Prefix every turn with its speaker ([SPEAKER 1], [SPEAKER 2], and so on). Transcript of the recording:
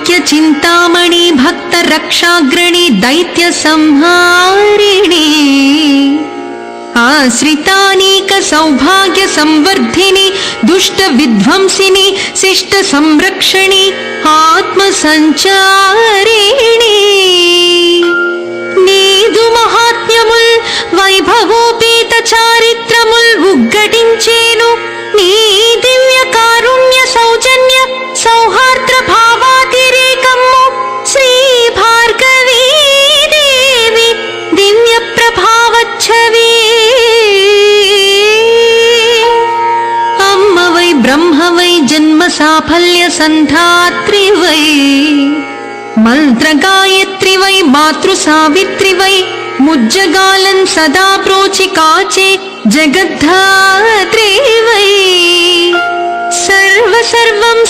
[SPEAKER 1] त्रैलोक्य चिन्तामणि भक्त रक्षाग्रणी दैत्य संहारिणी आश्रितानीक జన్మ సాఫల్య సంధాత్రి వై మంత్రగాయత్రి వై మాతృ సావిత్రి వై ముజ్జగాలన్ సదా ప్రోచి కాచే